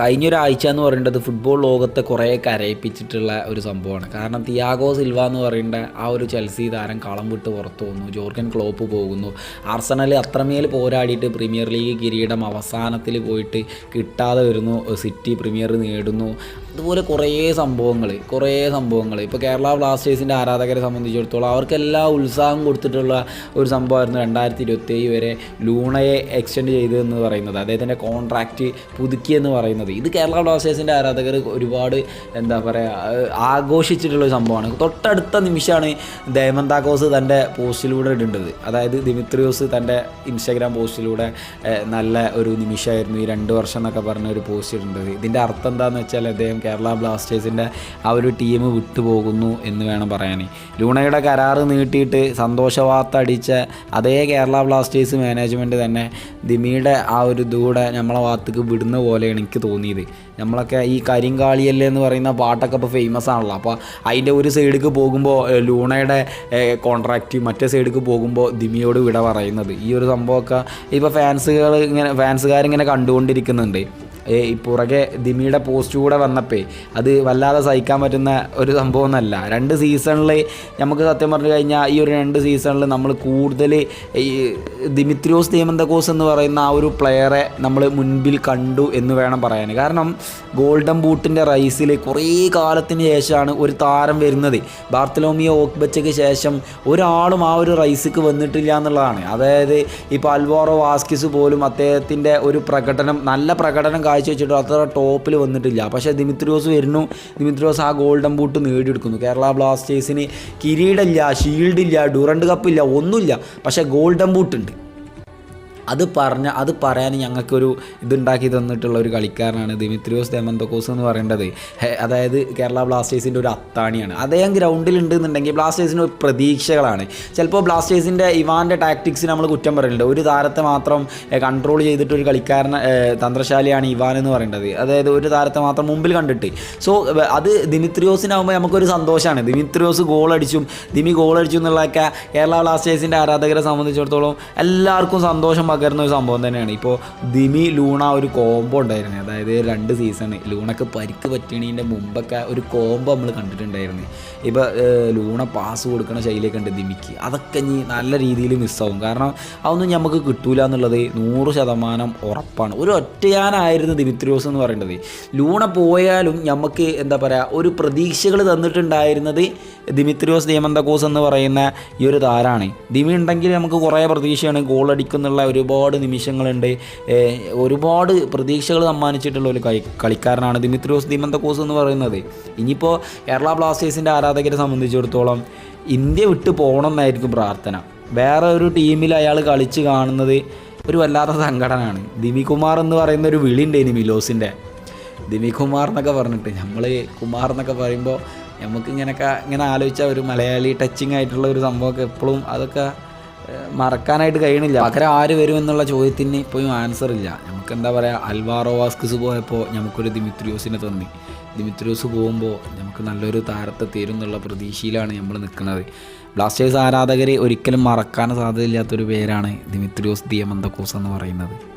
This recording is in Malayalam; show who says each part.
Speaker 1: കഴിഞ്ഞൊരാഴ്ച എന്ന് പറയേണ്ടത് ഫുട്ബോൾ ലോകത്തെ കുറേ കരയിപ്പിച്ചിട്ടുള്ള ഒരു സംഭവമാണ്. കാരണം തിയാഗോ സിൽവ എന്ന് പറയേണ്ട ആ ഒരു ചെൽസി താരം കളം വിട്ട് പുറത്തു പോകുന്നു ജോർഗൻ ക്ലോപ്പ് പോകുന്നു. ആർസണൽ അത്രമേൽ പോരാടിയിട്ട് പ്രീമിയർ ലീഗ് കിരീടം അവസാനത്തിൽ പോയിട്ട് കിട്ടാതെ വരുന്നു സിറ്റി പ്രീമിയർ നേടുന്നു. അതുപോലെ കുറേ സംഭവങ്ങൾ കുറേ സംഭവങ്ങൾ ഇപ്പോൾ കേരള ബ്ലാസ്റ്റേഴ്സിന്റെ ആരാധകരെ സംബന്ധിച്ചിടത്തോളം അവർക്കെല്ലാം ഉത്സാഹം കൊടുത്തിട്ടുള്ള ഒരു സംഭവമായിരുന്നു രണ്ടായിരത്തി ഇരുപത്തേഴ് വരെ ലൂണയെ എക്സ്റ്റെൻഡ് ചെയ്തതെന്ന് പറയുന്നത്. അദ്ദേഹത്തിന്റെ കോൺട്രാക്റ്റ് പുതുക്കിയെന്ന് പറയുന്നത്. ഇത് കേരള ബ്ലാസ്റ്റേഴ്സിന്റെ ആരാധകർ ഒരുപാട് എന്താ പറയുക ആഘോഷിച്ചിട്ടുള്ള സംഭവമാണ്. തൊട്ടടുത്ത നിമിഷമാണ് ദേമന്താക്കോസ് തന്റെ പോസ്റ്റിലൂടെ ഇടേണ്ടത്. അതായത് ദിമിത്രിയോസ് തന്റെ ഇൻസ്റ്റാഗ്രാം പോസ്റ്റിലൂടെ നല്ല ഒരു നിമിഷമായിരുന്നു ഈ രണ്ട് വർഷം എന്നൊക്കെ പറഞ്ഞ ഒരു പോസ്റ്റ് ഇടേണ്ടത്. ഇതിന്റെ അർത്ഥം എന്താണെന്ന് വെച്ചാൽ അദ്ദേഹം കേരള ബ്ലാസ്റ്റേഴ്സിന്റെ ആ ഒരു ടീം വിട്ടുപോകുന്നു എന്ന് വേണം പറയാൻ ലൂണയുടെ കരാറ് നീട്ടിയിട്ട് സന്തോഷ വാർത്ത അടിച്ച അതേ കേരള ബ്ലാസ്റ്റേഴ്സ് മാനേജ്മെന്റ് തന്നെ ദിമിയുടെ ആ ഒരു ഇതുകൂടെ നമ്മളെ ഭാഗത്തേക്ക് വിടുന്ന പോലെയാണ് എനിക്ക് തോന്നിയത്. നമ്മളൊക്കെ ഈ കരിങ്കാളിയല്ലേ എന്ന് പറയുന്ന പാട്ടൊക്കെ ഇപ്പോൾ ഫേമസ് ആണല്ലോ. അപ്പോൾ അതിന്റെ ഒരു സൈഡിലേക്ക് പോകുമ്പോൾ ലൂണയുടെ കോൺട്രാക്റ്റ് മറ്റേ സൈഡിലേക്ക് പോകുമ്പോൾ ദിമിയോട് വിട പറയുന്നത്. ഈ ഒരു സംഭവമൊക്കെ ഇപ്പോൾ ഫാൻസുകൾ ഇങ്ങനെ ഫാൻസുകാരിങ്ങനെ കണ്ടുകൊണ്ടിരിക്കുന്നുണ്ട്. ഈ പുറകെ ദിമിയുടെ പോസ്റ്റ് കൂടെ വന്നപ്പേ അത് വല്ലാതെ സഹിക്കാൻ പറ്റുന്ന ഒരു സംഭവമൊന്നുമല്ല രണ്ട് സീസണിൽ നമുക്ക് സത്യം പറഞ്ഞു കഴിഞ്ഞാൽ ഈ ഒരു രണ്ട് സീസണിൽ നമ്മൾ കൂടുതൽ ഈ ദിമിത്രിയോസ് ദേമന്തകോസ് എന്ന് പറയുന്ന ആ ഒരു പ്ലെയറെ നമ്മൾ മുൻപിൽ കണ്ടു എന്ന് വേണം പറയാൻ. കാരണം ഗോൾഡൻ ബൂട്ടിന്റെ റൈസിൽ കുറേ കാലത്തിന് ശേഷമാണ് ഒരു താരം വരുന്നത്. ബാർത്തലോമിയോ ഓക്ബച്ചയ്ക്ക് ശേഷം ഒരാളും ആ ഒരു റൈസിക്ക് വന്നിട്ടില്ല എന്നുള്ളതാണ്. അതായത് ഇപ്പോൾ അൽവാറോ വാസ്കിസ് പോലും അദ്ദേഹത്തിന്റെ ഒരു പ്രകടനം നല്ല പ്രകടനം കാഴ്ചവെച്ചിട്ട് അത്ര ടോപ്പിൽ വന്നിട്ടില്ല. പക്ഷേ ദിമിത്രിയോസ് വരുന്നു. ദിമിത്രിയോസ് ആ ഗോൾഡൻ ബൂട്ട് നേടിയെടുക്കുന്നു. കേരള ബ്ലാസ്റ്റേഴ്സിന് കിരീടമില്ല ഷീൽഡില്ല ഡ്യൂറണ്ട് കപ്പില്ല ഒന്നുമില്ല. പക്ഷേ ഗോൾഡൻ ബൂട്ടുണ്ട്. അത് പറഞ്ഞ അത് പറയാൻ ഞങ്ങൾക്കൊരു ഇതുണ്ടാക്കി തന്നിട്ടുള്ള ഒരു കളിക്കാരനാണ് ദിമിത്രിയോസ് ദേമന്തോക്കോസ് എന്ന് പറയേണ്ടത്. അതായത് കേരള ബ്ലാസ്റ്റേഴ്സിന്റെ ഒരു അത്താണിയാണ്. അദ്ദേഹം ഗ്രൗണ്ടിൽ ഉണ്ടെന്നുണ്ടെങ്കിൽ ബ്ലാസ്റ്റേഴ്സിന്റെ ഒരു പ്രതീക്ഷകളാണ്. ചിലപ്പോൾ ബ്ലാസ്റ്റേഴ്സിന്റെ ഇവാന്റെ ടാക്ടിക്സ് നമ്മൾ കുറ്റം പറയുന്നുണ്ട് ഒരു താരത്തെ മാത്രം കൺട്രോൾ ചെയ്തിട്ട് ഒരു കളിക്കാരൻ തന്ത്രശാലിയാണ് ഇവാൻ എന്ന് പറയേണ്ടത്. അതായത് ഒരു താരത്തെ മാത്രം മുമ്പിൽ കണ്ടിട്ട്. സോ അത് ദിമിത്രിയോസിനാകുമ്പോൾ നമുക്കൊരു സന്തോഷമാണ്. ദിമിത്രിയോസ് ഗോൾ അടിച്ചും ദിമി ഗോൾ എന്നുള്ളതൊക്കെ കേരള ബ്ലാസ്റ്റേഴ്സിന്റെ ആരാധകരെ സംബന്ധിച്ചിടത്തോളം എല്ലാവർക്കും സന്തോഷം പകരുന്ന ഒരു സംഭവം തന്നെയാണ്. ഇപ്പോൾ ദിമി ലൂണ ഒരു കോംബോ ഉണ്ടായിരുന്നു. അതായത് രണ്ട് സീസൺ ലൂണക്ക് പരിക്ക് പറ്റണീന്റെ മുമ്പൊക്കെ ഒരു കോംബോ നമ്മൾ കണ്ടിട്ടുണ്ടായിരുന്നു. ഇപ്പോൾ ലൂണ പാസ് കൊടുക്കുന്ന ശൈലിയൊക്കെ ഉണ്ട് ദിമിക്ക്. അതൊക്കെ ഇനി നല്ല രീതിയിൽ മിസ്സാവും കാരണം അതൊന്നും നമുക്ക് കിട്ടൂല എന്നുള്ളത് നൂറ് ശതമാനം ഉറപ്പാണ്. ഒരു ഒറ്റയാനായിരുന്നു ദിമിത്രിയോസ് എന്ന് പറയേണ്ടത്. ലൂണ പോയാലും നമുക്ക് എന്താ പറയുക ഒരു പ്രതീക്ഷകൾ തന്നിട്ടുണ്ടായിരുന്നത് ദിമിത്രിയോസ് ദേമന്തകോസ് എന്ന് പറയുന്ന ഈ ഒരു താരാണ്. ദിമി ഉണ്ടെങ്കിൽ നമുക്ക് കുറേ പ്രതീക്ഷയാണ്. ഗോൾ അടിക്കുന്നുള്ള ഒരുപാട് നിമിഷങ്ങളുണ്ട്. ഒരുപാട് പ്രതീക്ഷകൾ സമ്മാനിച്ചിട്ടുള്ള ഒരു കളി കളിക്കാരനാണ് ദിമിത്രിയോസ് ദിമന്തക്കോസ് എന്ന് പറയുന്നത്. ഇനിയിപ്പോൾ കേരള ബ്ലാസ്റ്റേഴ്സിന്റെ ആരാധകരെ സംബന്ധിച്ചിടത്തോളം ഇന്ത്യ വിട്ട് പോകണം എന്നായിരിക്കും പ്രാർത്ഥന. വേറെ ഒരു ടീമിൽ അയാൾ കളിച്ച് കാണുന്നത് ഒരു വല്ലാത്ത സംഘടനയാണ് ദിമികുമാർ എന്ന് പറയുന്ന ഒരു വിളി ഇനി മിലോസിന്റെ ദിമികുമാർ എന്നൊക്കെ പറഞ്ഞിട്ട് നമ്മൾ കുമാർ എന്നൊക്കെ പറയുമ്പോൾ നമുക്ക് ഇങ്ങനെയൊക്കെ ഇങ്ങനെ ആലോചിച്ച ഒരു മലയാളി ടച്ചിങ് ആയിട്ടുള്ള ഒരു സംഭവമൊക്കെ എപ്പോഴും അതൊക്കെ മറക്കാനായിട്ട് കഴിയണില്ല. പകരം ആര് വരും എന്നുള്ള ചോദ്യത്തിന് ഇപ്പോഴും ആൻസർ ഇല്ല. നമുക്ക് എന്താ പറയുക അൽവാറോ വാസ്കിസ് പോയപ്പോൾ നമുക്കൊരു ദിമിത്രിയോസിനെ തന്നി. ദിമിത്രിയോസ് പോകുമ്പോൾ നമുക്ക് നല്ലൊരു താരത്തെ തരും എന്നുള്ള പ്രതീക്ഷയിലാണ് നമ്മൾ നിൽക്കുന്നത് ബ്ലാസ്റ്റേഴ്സ് ആരാധകരെ ഒരിക്കലും മറക്കാൻ സാധ്യതയില്ലാത്തൊരു പേരാണ് ദിമിത്രിയോസ് ദിയമന്തക്കോസ് എന്ന് പറയുന്നത്.